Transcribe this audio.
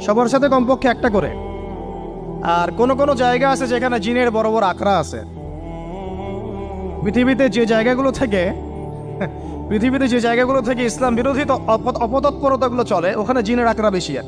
সবার সাথে কমপক্ষে একটা করে। আর কোন কোন জায়গা আছে যেখানে জিনের বড় বড় আখড়া আছে। পৃথিবীতে যে জায়গাগুলো থেকে, পৃথিবীতে যে জায়গাগুলো থেকে ইসলাম বিরোধী অপতৎপরতাগুলো চলে, ওখানে জিনের আখড়া বেশি। আর